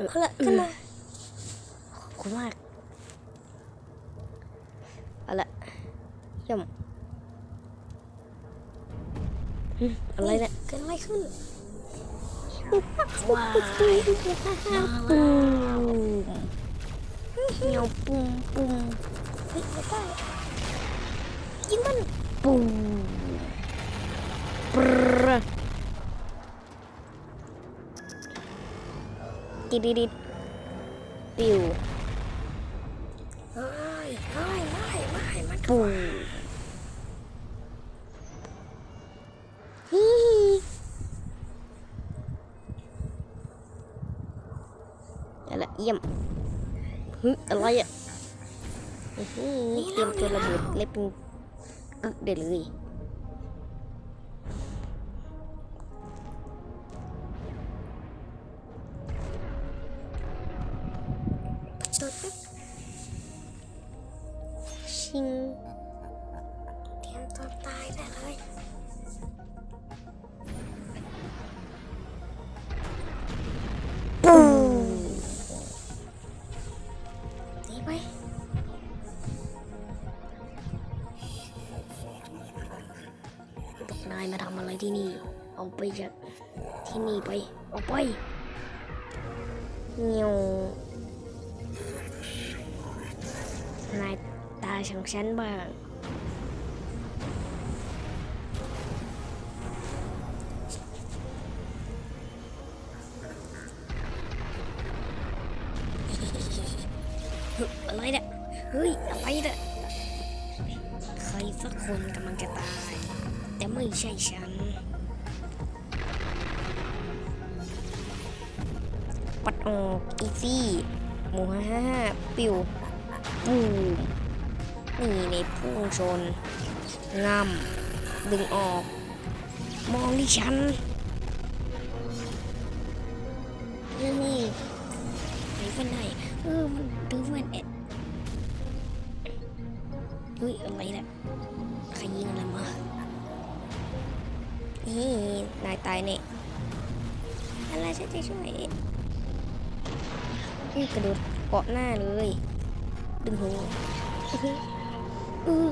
ออเอาละขึ้นมาขอบคุณมากเอาละเยี่ยมหึอะไรเนี่ยเกิดอะไรขึ้นว้ายปูเหี่ยวปุ้มปุ้มเฮ้ยไม่ได้ยิงมันปูปร ดิดดิดปิวเฮ้ยเฮ้ยไม่ไม่มันปูฮิอะไรเยี่ยมฮึอะไรอะอื้อหือเตรียมตัวระเบิดเล็บเป็นกึกได้เลย ตัวแป๊บชิงเตรียมตัวตายได้เลยปูตีไปพวกนายมาทำอะไรที่นี่ออกไปจากที่นี่ไปออกไปเงี้ยว นายตาของฉันบ้าง อะไรเนี่ย เฮ้ย อะไรเนี่ย ใครสักคนกำลังจะตาย แต่ไม่ใช่ฉัน ปัดออกอีซี่ หมูห้าห้าปิวปูนี่ในพุ่งชนงำดึงออก มองที่ฉันนี่นี่ไหนเป็นไหนเออมันดูเหมือนเอ็ดเฮ้ยอะไรเนี่ยใครยิงอะไรมานี่นายตายเนี่ยอะไรฉันจะช่วย นี่กระโดดเกาะหน้าเลย ดึงหูอื้อหืออื้อ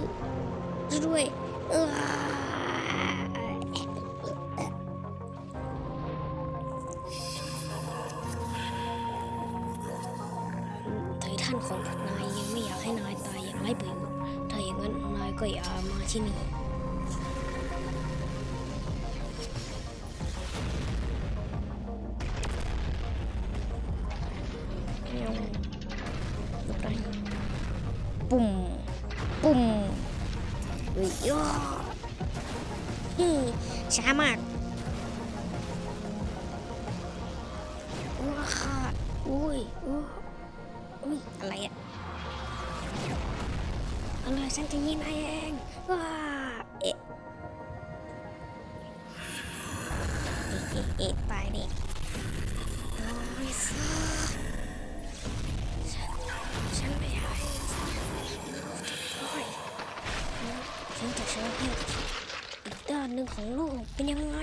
ช่วยด้วยเออไททันของนายยังไม่อยากให้นายตายอย่างไร้ประโยชน์ถ้าอย่างนั้นนายก็อย่ามาที่นี่ ปุ่ม ปุ่มเฮ้ยช้ามากว้าค่ะอุ้ยอุ้ยอุ้ยอะไรอะอะไรฉันจะยิงนายเองว้าเอ๊ะเอ๊ะเอ๊ะเอ๊ะตายดิ อีกด้านหนึ่งของโลกเป็นยังไง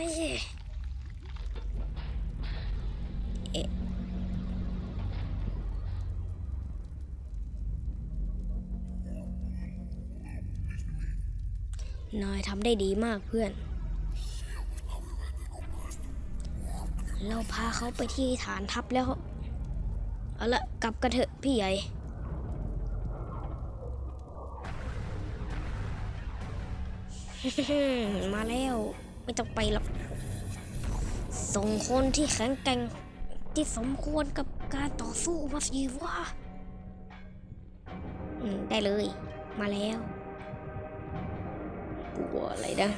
เอ๊ะนายทำได้ดีมากเพื่อน เราพาเขาไปที่ฐานทัพแล้ว เอาละกลับกันเถอะพี่ใหญ่ มาแล้วไม่ต้องไปหรอกส่งคนที่แข็งแกร่งที่สมควรกับการต่อสู้มาสิวะได้เลย มาแล้วกลัวอะไรนะ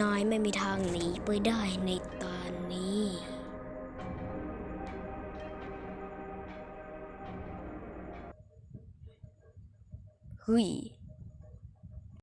นายไม่มีทางหนีไปได้ในต เฮ้ย